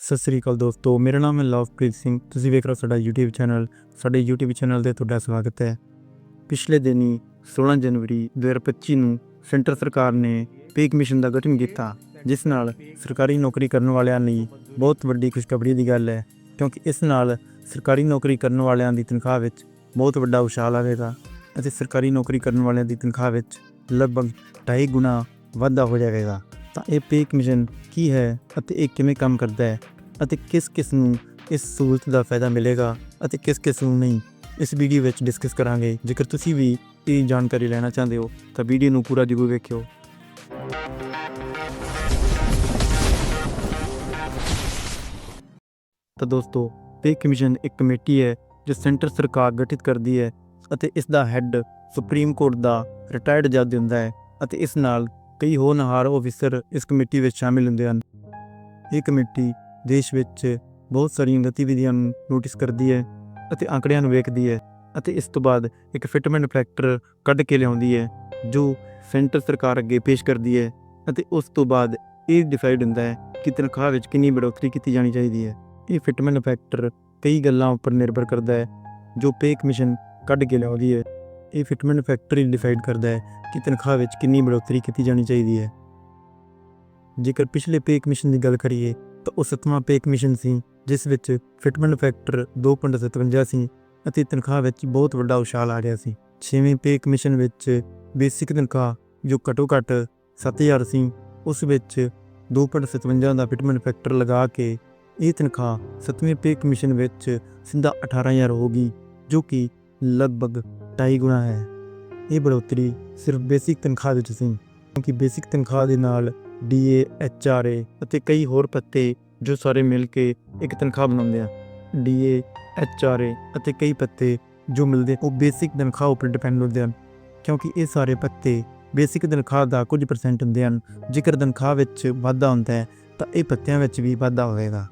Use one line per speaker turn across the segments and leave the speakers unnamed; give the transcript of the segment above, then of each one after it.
ਸਤਿ ਸ੍ਰੀ ਅਕਾਲ ਦੋਸਤੋ, ਮੇਰਾ ਨਾਮ ਹੈ ਲਵਪ੍ਰੀਤ ਸਿੰਘ। ਤੁਸੀਂ ਵੇਖ ਰਹੇ ਹੋ ਸਾਡਾ YouTube ਚੈਨਲ ਸਾਡੇ YouTube ਚੈਨਲ ਤੇ ਤੁਹਾਡਾ ਸਵਾਗਤ ਹੈ। ਪਿਛਲੇ ਦਿਨੀ 16 ਜਨਵਰੀ 2025 ਨੂੰ ਸੈਂਟਰ ਸਰਕਾਰ ਨੇ ਪੇ ਕਮਿਸ਼ਨ ਦਾ ਗਠਨ ਕੀਤਾ, ਜਿਸ ਨਾਲ ਸਰਕਾਰੀ ਨੌਕਰੀ ਕਰਨ ਵਾਲਿਆਂ ਲਈ ਬਹੁਤ ਵੱਡੀ ਖੁਸ਼ਖਬਰੀ ਦੀ ਗੱਲ ਹੈ, ਕਿਉਂਕਿ ਇਸ ਨਾਲ ਸਰਕਾਰੀ ਨੌਕਰੀ ਕਰਨ ਵਾਲਿਆਂ ਦੀ ਤਨਖਾਹ ਵਿੱਚ ਬਹੁਤ ਵੱਡਾ ਉਛਾਲ ਆਵੇਗਾ ਅਤੇ ਸਰਕਾਰੀ ਨੌਕਰੀ ਕਰਨ ਵਾਲਿਆਂ ਦੀ ਤਨਖਾਹ ਵਿੱਚ ਲਗਭਗ 2.5 ਗੁਣਾ ਵਾਧਾ ਹੋ ਜਾਵੇਗਾ। ਤਾਂ ਇਹ ਪੇ ਕਮਿਸ਼ਨ ਕੀ ਹੈ ਅਤੇ ਇਹ ਕਿਵੇਂ ਕੰਮ ਕਰਦਾ ਹੈ ਅਤੇ ਕਿਸ ਕਿਸ ਨੂੰ ਇਸ ਸਹੂਲਤ ਦਾ ਫਾਇਦਾ ਮਿਲੇਗਾ ਅਤੇ ਕਿਸ ਕਿਸ ਨੂੰ ਨਹੀਂ, ਇਸ ਵੀਡੀਓ ਵਿੱਚ ਡਿਸਕਸ ਕਰਾਂਗੇ। ਜੇਕਰ ਤੁਸੀਂ ਵੀ ਇਹ ਜਾਣਕਾਰੀ ਲੈਣਾ ਚਾਹੁੰਦੇ ਹੋ, ਤਾਂ ਵੀਡੀਓ ਨੂੰ ਪੂਰਾ ਜ਼ਰੂਰ ਵੇਖਿਓ। ਤਾਂ ਦੋਸਤੋ ਪੇ ਕਮਿਸ਼ਨ ਇੱਕ ਕਮੇਟੀ ਹੈ, ਜੋ ਸੈਂਟਰ ਸਰਕਾਰ ਗਠਿਤ ਕਰਦੀ ਹੈ ਅਤੇ ਇਸ ਦਾ ਹੈੱਡ ਸੁਪਰੀਮ ਕੋਰਟ ਦਾ ਰਿਟਾਇਰਡ ਜੱਜ ਹੁੰਦਾ ਹੈ ਅਤੇ ਇਸ ਨਾਲ ਕਈ ਹੋਣਹਾਰ ਅਫੀਸਰ ਇਸ ਕਮੇਟੀ ਵਿੱਚ ਸ਼ਾਮਿਲ ਹੁੰਦੇ ਹਨ। ਇਹ ਕਮੇਟੀ ਦੇਸ਼ ਵਿੱਚ ਬਹੁਤ ਸਾਰੀਆਂ ਗਤੀਵਿਧੀਆਂ ਨੂੰ ਨੋਟਿਸ ਕਰਦੀ ਹੈ ਅਤੇ ਆંકੜਿਆਂ ਨੂੰ ਵੇਖਦੀ ਹੈ ਅਤੇ ਇਸ ਤੋਂ ਬਾਅਦ ਇੱਕ ਫਿਟਮੈਂਟ ਫੈਕਟਰ ਕੱਢ ਕੇ ਲਿਆਉਂਦੀ ਹੈ, ਜੋ ਸੈਂਟਰ ਸਰਕਾਰ ਅੱਗੇ ਪੇਸ਼ ਕਰਦੀ ਹੈ ਅਤੇ ਉਸ ਤੋਂ ਬਾਅਦ ਇਹ ਡਿਸਾਈਡ ਹੁੰਦਾ ਹੈ ਕਿ ਤਨਖਾਹ ਵਿੱਚ ਕਿੰਨੀ ਬੜੋਤਰੀ ਕੀਤੀ ਜਾਣੀ ਚਾਹੀਦੀ ਹੈ। ਇਹ ਫਿਟਮੈਂਟ ਫੈਕਟਰ ਕਈ ਗੱਲਾਂ ਉੱਪਰ ਨਿਰਭਰ ਕਰਦਾ ਹੈ, ਜੋ ਪੇ ਕਮਿਸ਼ਨ ਕੱਢ ਕੇ ਲਿਆਉਂਦੀ ਹੈ। ਇਹ ਫਿਟਮੈਂਟ ਫੈਕਟਰੀ ਡਿਸਾਈਡ ਕਰਦਾ ਹੈ ਕਿ ਤਨਖਾਹ ਵਿੱਚ ਕਿੰਨੀ ਬੜੋਤਰੀ ਕੀਤੀ ਜਾਣੀ ਚਾਹੀਦੀ ਹੈ। ਜੇਕਰ ਪਿਛਲੇ ਪੇ ਕਮਿਸ਼ਨ ਦੀ ਗੱਲ ਕਰੀਏ, ਤਾਂ ਉਹ ਸੱਤਵਾਂ ਪੇ ਕਮਿਸ਼ਨ ਸੀ, ਜਿਸ ਵਿੱਚ ਫਿਟਮੈਂਟ ਫੈਕਟਰ 2.57 ਸੀ ਅਤੇ ਤਨਖਾਹ ਵਿੱਚ ਬਹੁਤ ਵੱਡਾ ਉਛਾਲ ਆ ਰਿਹਾ ਸੀ। ਛੇਵੇਂ ਪੇ ਕਮਿਸ਼ਨ ਵਿੱਚ ਬੇਸਿਕ ਤਨਖਾਹ ਜੋ ਘੱਟੋ ਘੱਟ 7000 ਸੀ, ਉਸ ਵਿੱਚ 2.57 ਦਾ ਫਿਟਮੈਂਟ ਫੈਕਟਰ ਲਗਾ ਕੇ ਇਹ ਤਨਖਾਹ ਸੱਤਵੇਂ ਪੇ ਕਮਿਸ਼ਨ ਵਿੱਚ ਸਿੱਧਾ 18000 ਹੋ ਗਈ ਜੋ ਕਿ ਲਗਭਗ ਢਾਈ ਗੁਣਾ ਹੈ। ਇਹ ਬੜੋਤਰੀ ਸਿਰਫ ਬੇਸਿਕ ਤਨਖਾਹ ਵਿੱਚ ਸੀ, ਕਿਉਂਕਿ ਬੇਸਿਕ ਤਨਖਾਹ ਦੇ ਨਾਲ ਡੀਏ ਐਚਆਰਏ ਅਤੇ ਕਈ ਹੋਰ ਪੱਤੇ ਜੋ ਸਾਰੇ ਮਿਲ ਕੇ ਇੱਕ ਤਨਖਾਹ ਬਣਾਉਂਦੇ ਆ। ਡੀਏ ਐਚਆਰਏ ਅਤੇ ਕਈ ਪੱਤੇ ਜੋ ਮਿਲਦੇ ਉਹ ਬੇਸਿਕ ਤਨਖਾਹ ਉੱਪਰ ਡਿਪੈਂਡ ਹੁੰਦੇ ਹਨ, ਕਿਉਂਕਿ ਇਹ ਸਾਰੇ ਪੱਤੇ ਬੇਸਿਕ ਤਨਖਾਹ ਦਾ ਕੁਝ ਪਰਸੈਂਟ ਹੁੰਦੇ ਹਨ। ਜੇਕਰ ਤਨਖਾਹ ਵਿੱਚ ਵਾਧਾ ਹੁੰਦਾ ਹੈ, ਤਾਂ ਇਹ ਪੱਤਿਆਂ ਵਿੱਚ ਵੀ ਵਾਧਾ ਹੋਵੇਗਾ।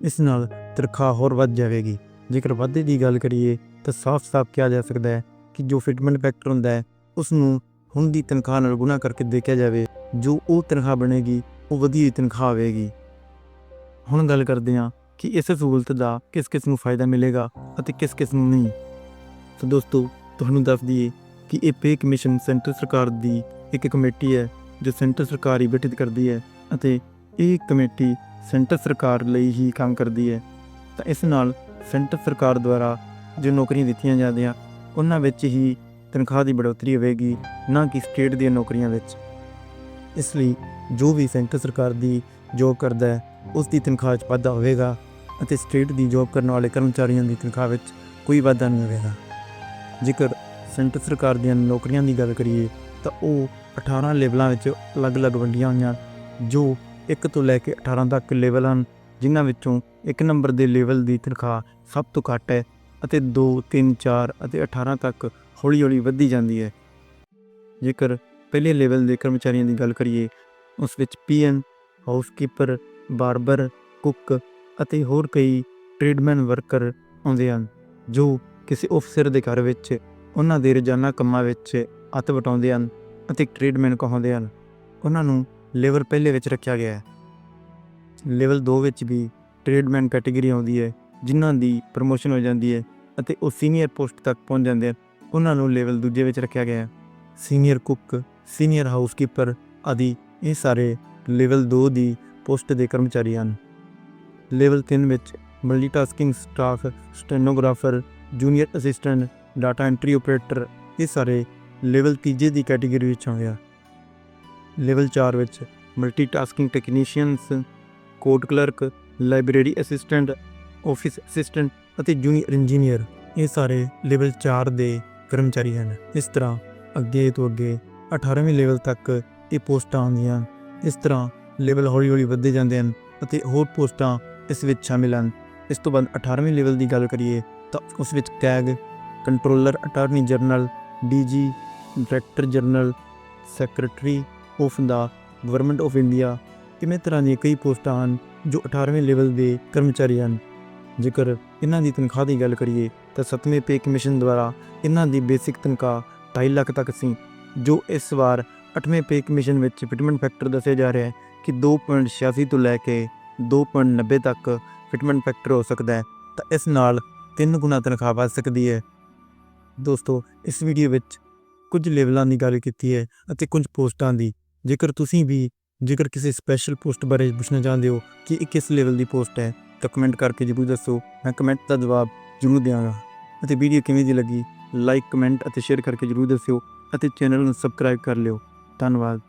ਇਸ ਨਾਲ ਤਨਖਾਹ ਹੋਰ ਵੱਧ ਜਾਵੇਗੀ। ਜੇਕਰ ਵਾਧੇ ਦੀ ਗੱਲ ਕਰੀਏ, ਤਾਂ ਸਾਫ਼-ਸਾਫ਼ ਕਿਹਾ ਜਾ ਸਕਦਾ ਹੈ ਕਿ ਜੋ ਫਿਟਮੈਂਟ ਫੈਕਟਰ ਹੁੰਦਾ ਹੈ ਉਸ ਨੂੰ ਹੁਣ ਦੀ ਤਨਖਾਹ ਨਾਲ ਗੁਣਾ ਕਰਕੇ ਦੇਖਿਆ ਜਾਵੇ, ਜੋ ਉਹ ਤਨਖਾਹ ਬਣੇਗੀ, ਉਹ ਵਧੀਆ ਤਨਖਾਹ ਆਵੇਗੀ। ਹੁਣ ਗੱਲ ਕਰਦੇ ਹਾਂ ਕਿ ਇਸ ਸਹੂਲਤ ਦਾ ਕਿਸ ਕਿਸ ਨੂੰ ਫਾਇਦਾ ਮਿਲੇਗਾ ਅਤੇ ਕਿਸ ਕਿਸ ਨੂੰ ਨਹੀਂ। ਤਾਂ ਦੋਸਤੋ, ਤੁਹਾਨੂੰ ਦੱਸ ਦਈਏ ਕਿ ਇਹ ਪੇ ਕਮਿਸ਼ਨ ਸੈਂਟਰ ਸਰਕਾਰ ਦੀ ਇੱਕ ਕਮੇਟੀ ਹੈ, ਜੋ ਸੈਂਟਰ ਸਰਕਾਰ ਹੀ ਗਠਿਤ ਕਰਦੀ ਹੈ ਅਤੇ ਇਹ ਕਮੇਟੀ ਸੈਂਟਰ ਸਰਕਾਰ ਲਈ ਹੀ ਕੰਮ ਕਰਦੀ ਹੈ। ਤਾਂ ਇਸ ਨਾਲ ਸੈਂਟਰ ਸਰਕਾਰ ਦੁਆਰਾ ਜੋ ਨੌਕਰੀਆਂ ਦਿੱਤੀਆਂ ਜਾਂਦੀਆਂ ਉਹਨਾਂ ਵਿੱਚ ਹੀ ਤਨਖਾਹ ਦੀ ਬੜੋਤਰੀ ਹੋਵੇਗੀ, ਨਾ ਕਿ ਸਟੇਟ ਦੀਆਂ ਨੌਕਰੀਆਂ ਵਿੱਚ। ਇਸ ਲਈ ਜੋ ਵੀ ਸੈਂਟਰ ਸਰਕਾਰ ਦੀ ਜੋਬ ਕਰਦਾ ਹੈ ਉਸ ਦੀ ਤਨਖਾਹ 'ਚ ਵਾਧਾ ਹੋਵੇਗਾ ਅਤੇ ਸਟੇਟ ਦੀ ਜੋਬ ਕਰਨ ਵਾਲੇ ਕਰਮਚਾਰੀਆਂ ਦੀ ਤਨਖਾਹ ਵਿੱਚ ਕੋਈ ਵਾਧਾ ਨਹੀਂ ਹੋਵੇਗਾ। ਜੇਕਰ ਸੈਂਟਰ ਸਰਕਾਰ ਦੀਆਂ ਨੌਕਰੀਆਂ ਦੀ ਗੱਲ ਕਰੀਏ, ਤਾਂ ਉਹ 18 ਲੈਵਲਾਂ ਵਿੱਚ ਅਲੱਗ-ਅਲੱਗ ਵੰਡੀਆਂ ਹੋਈਆਂ, ਜੋ 1 ਤੋਂ ਲੈ ਕੇ 18 ਤੱਕ ਲੈਵਲ ਹਨ, ਜਿਨ੍ਹਾਂ ਵਿੱਚੋਂ 1 ਨੰਬਰ ਦੇ ਲੈਵਲ ਦੀ ਤਨਖਾਹ ਸਭ ਤੋਂ ਘੱਟ ਹੈ ਅਤੇ 2 3 4 ਅਤੇ 18 ਤੱਕ ਹੌਲੀ-ਹੌਲੀ ਵਧਦੀ ਜਾਂਦੀ ਹੈ। ਜੇਕਰ ਪਹਿਲੇ ਲੈਵਲ ਦੇ ਕਰਮਚਾਰੀਆਂ ਦੀ ਗੱਲ ਕਰੀਏ, ਉਸ ਵਿੱਚ ਪੀਐਨ, ਹਾਊਸਕੀਪਰ, ਬਾਰਬਰ, ਕੁੱਕ ਅਤੇ ਹੋਰ ਕਈ ਟ੍ਰੇਡਮੈਨ ਵਰਕਰ ਆਉਂਦੇ ਹਨ, ਜੋ ਕਿਸੇ ਅਫਸਰ ਦੇ ਘਰ ਵਿੱਚ ਉਹਨਾਂ ਦੇ ਰੋਜ਼ਾਨਾ ਕੰਮਾਂ ਵਿੱਚ ਹੱਥ ਵਟਾਉਂਦੇ ਹਨ ਅਤੇ ਟ੍ਰੇਡਮੈਨ ਕਹਾਉਂਦੇ ਹਨ। ਉਹਨਾਂ ਨੂੰ ਲੈਵਲ ਪਹਿਲੇ ਵਿੱਚ ਰੱਖਿਆ ਗਿਆ ਹੈ। ਲੈਵਲ 2 ਵਿੱਚ ਵੀ ਟ੍ਰੇਡਮੈਨ ਕੈਟਾਗਰੀ ਆਉਂਦੀ ਹੈ। ਜਿਨ੍ਹਾਂ ਦੀ ਪ੍ਰਮੋਸ਼ਨ ਹੋ ਜਾਂਦੀ ਹੈ ਅਤੇ ਉਹ ਸੀਨੀਅਰ ਪੋਸਟ ਤੱਕ ਪਹੁੰਚ ਜਾਂਦੇ ਹਨ, ਉਹਨਾਂ ਨੂੰ ਲੈਵਲ ਦੂਜੇ ਵਿੱਚ ਰੱਖਿਆ ਗਿਆ ਹੈ। ਸੀਨੀਅਰ ਕੁੱਕ ਸੀਨੀਅਰ ਹਾਊਸਕੀਪਰ ਆਦਿ ਇਹ ਸਾਰੇ ਲੈਵਲ 2 ਦੀ ਪੋਸਟ ਦੇ ਕਰਮਚਾਰੀ ਹਨ। ਲੈਵਲ 3 ਵਿੱਚ multitasking staff stenographer junior assistant data entry operator ਇਹ ਸਾਰੇ ਲੈਵਲ ਤੀਜੇ ਦੀ ਕੈਟਾਗਰੀ ਵਿੱਚ ਆਉਂਦੇ ਆ। ਲੈਵਲ 4 ਵਿੱਚ multitasking technicians code clerk library assistant office assistant ਅਤੇ ਜੂਨੀਅਰ ਇੰਜੀਨੀਅਰ ਇਹ ਸਾਰੇ ਲੈਵਲ 4 ਦੇ ਕਰਮਚਾਰੀ ਹਨ। ਇਸ ਤਰ੍ਹਾਂ ਅੱਗੇ ਤੋਂ ਅੱਗੇ 18ਵੇਂ ਲੈਵਲ ਤੱਕ ਇਹ ਪੋਸਟਾਂ ਆਉਂਦੀਆਂ ਇਸ ਤਰ੍ਹਾਂ ਲੈਵਲ ਹੌਲੀ-ਹੌਲੀ ਵੱਧਦੇ ਜਾਂਦੇ ਹਨ ਅਤੇ ਹੋਰ ਪੋਸਟਾਂ ਇਸ ਵਿੱਚ ਸ਼ਾਮਿਲ ਹਨ। ਇਸ ਤੋਂ ਬਾਅਦ 18ਵੇਂ ਲੈਵਲ ਦੀ ਗੱਲ ਕਰੀਏ ਤਾਂ ਉਸ ਵਿੱਚ CAG controller attorney general DG director general secretary of the government of India ਕਿਵੇਂ ਤਰ੍ਹਾਂ ਦੀਆਂ ਕਈ ਪੋਸਟਾਂ ਹਨ ਜੋ 18ਵੇਂ ਲੈਵਲ ਦੇ ਕਰਮਚਾਰੀ ਹਨ। ਜੇਕਰ ਇਹਨਾਂ ਦੀ ਤਨਖਾਹ ਦੀ ਗੱਲ ਕਰੀਏ ਤਾਂ 7ਵੇਂ ਪੇ ਕਮਿਸ਼ਨ ਦੁਆਰਾ ਇਹਨਾਂ ਦੀ ਬੇਸਿਕ ਤਨਖਾਹ 2.5 ਲੱਖ ਤੱਕ ਸੀ, ਜੋ ਇਸ ਵਾਰ 8ਵੇਂ ਪੇ ਕਮਿਸ਼ਨ ਵਿੱਚ ਫਿਟਮੈਂਟ ਫੈਕਟਰ ਦੱਸਿਆ ਜਾ ਰਿਹਾ ਹੈ ਕਿ 2.86 ਤੋਂ ਲੈ ਕੇ 2.90 ਤੱਕ ਫਿਟਮੈਂਟ ਫੈਕਟਰ ਹੋ ਸਕਦਾ ਹੈ, ਤਾਂ ਇਸ ਨਾਲ 3 ਗੁਣਾ ਤਨਖਾਹ ਵੱਧ ਸਕਦੀ ਹੈ। ਦੋਸਤੋ, ਇਸ ਵੀਡੀਓ ਵਿੱਚ ਕੁਝ ਲੈਵਲਾਂ ਦੀ ਗੱਲ ਕੀਤੀ ਹੈ ਅਤੇ ਕੁਝ ਪੋਸਟਾਂ ਦੀ। ਜੇਕਰ ਤੁਸੀਂ ਵੀ, ਜੇਕਰ ਕਿਸੇ ਸਪੈਸ਼ਲ ਪੋਸਟ ਬਾਰੇ ਪੁੱਛਣਾ ਚਾਹੁੰਦੇ ਹੋ ਕਿ ਇਹ ਕਿਸ ਲੈਵਲ ਦੀ ਪੋਸਟ ਹੈ ਤਾਂ ਕਮੈਂਟ ਕਰਕੇ ਜ਼ਰੂਰ ਦੱਸੋ। ਮੈਂ ਕਮੈਂਟ ਦਾ ਜਵਾਬ ਜ਼ਰੂਰ ਦਿਆਂਗਾ। ਅਤੇ ਵੀਡੀਓ ਕਿਵੇਂ ਦੀ ਲੱਗੀ? ਲਾਈਕ ਕਮੈਂਟ ਅਤੇ ਸ਼ੇਅਰ ਕਰਕੇ ਜ਼ਰੂਰ ਦੱਸਿਓ ਅਤੇ ਚੈਨਲ ਨੂੰ ਸਬਸਕ੍ਰਾਈਬ ਕਰ ਲਿਓ। ਧੰਨਵਾਦ।